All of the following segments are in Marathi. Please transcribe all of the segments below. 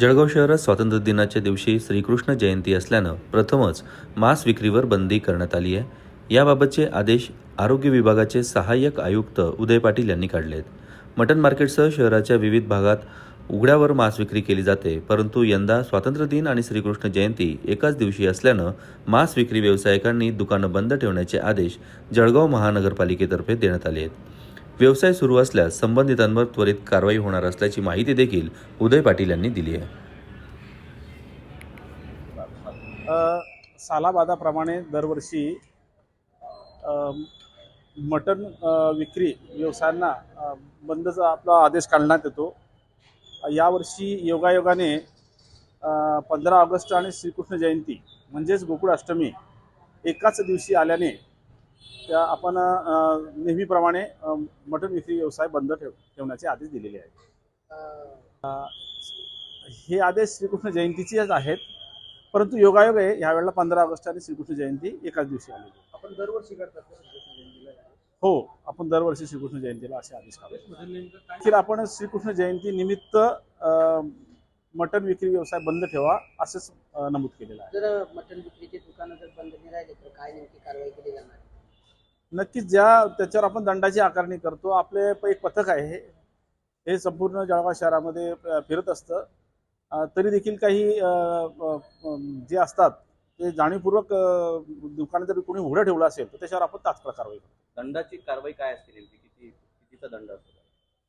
जळगाव शहरात स्वातंत्र्य दिनाच्या दिवशी श्रीकृष्ण जयंती असल्यानं प्रथमच मांस विक्रीवर बंदी करण्यात आली आहे. याबाबतचे आदेश आरोग्य विभागाचे सहाय्यक आयुक्त उदय पाटील यांनी काढलेत. मटन मार्केटसह शहराच्या विविध भागात उघड्यावर मांस विक्री केली जाते परंतु यंदा स्वातंत्र्य दिन आणि श्रीकृष्ण जयंती एकाच दिवशी असल्यानं मांस विक्री व्यावसायिकांनी दुकानं बंद ठेवण्याचे आदेश जळगाव महानगरपालिकेतर्फे देण्यात आले आहेत. व्यवसाय सुरू असल्यास संबंधितांवर त्वरित कारवाई होणार असल्याची माहिती देखील उदय पाटील यांनी दिली आहे. सालाबादाप्रमाणे दरवर्षी मटण विक्री व्यवसायांना बंदचा आपला आदेश काढण्यात येतो. यावर्षी योगायोगाने पंधरा ऑगस्ट आणि श्रीकृष्ण जयंती म्हणजेच गोकुळ अष्टमी एकाच दिवशी आल्याने त्या आपण नेहमीप्रमाणे मटण विक्री व्यवसाय बंद ठेव ठेवण्याचे आदेश दिलेले आहेत. हे आदेश श्रीकृष्ण जयंतीचेच आहेत परंतु योगायोग आहे ह्यावेळेला पंधरा ऑगस्ट आणि श्रीकृष्ण जयंती एकाच दिवशी आली आपण दरवर्षी करतात? हो आपण दरवर्षी श्रीकृष्ण जयंतीला असे आदेश काढतो अखेर आपण श्रीकृष्ण जयंती निमित्त मटण विक्री व्यवसाय बंद ठेवा असंच नमूद केलेलं आहे. जर मटण विक्रीची दुकानं जर बंद नाही राहिले तर काय नेमकी कारवाई केली जाणार? नक्कीच ज्या त्याच्यावर आपण दंडाची आकारणी करतो आपले एक पथक आहे हे. संपूर्ण जळगाव शहरामध्ये फिरत असतं. तरी देखील काही जे असतात ते जाणीवपूर्वक दुकान जर कोणी उघडं ठेवलं असेल तर त्याच्यावर आपण तात्काळ कारवाई करतो. दंडाची कारवाई काय असते नेमकी? किती कितीचा दंड असतो?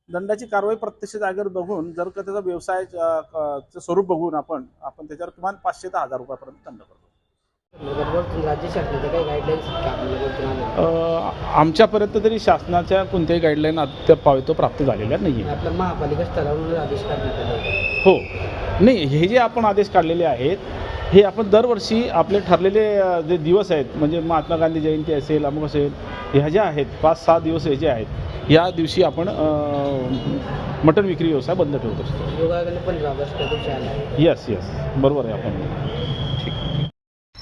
दंडाची कारवाई प्रत्यक्ष जागेवर बघून जर का त्याचा व्यवसाय स्वरूप बघून आपण आपण त्याच्यावर किमान पाचशे ते हजार रुपयापर्यंत दंड करतो. राज्य शासनाच्या काही गाईडलाईन्स आपल्याला अ, आमच्यापर्यंत तरी शासनाच्या कोणत्याही गाईडलाईन अद्याप प्राप्त झालेल्या नाही आपल्या महापालिका स्तरावरून आदेश काढण्यात आले होते. हो. नाही हे जे आपण आदेश काढलेले आहेत हे आपण दरवर्षी आपले ठरलेले जे दिवस आहेत म्हणजे महात्मा गांधी जयंती असेल अमुक असेल ह्या ज्या आहेत पाच सहा दिवस हे जे आहेत या दिवशी आपण मटण विक्री व्यवसाय बंद ठेवत असतो. योगायोगाने पंधरा ऑगस्ट येस येस बरोबर आहे आपण.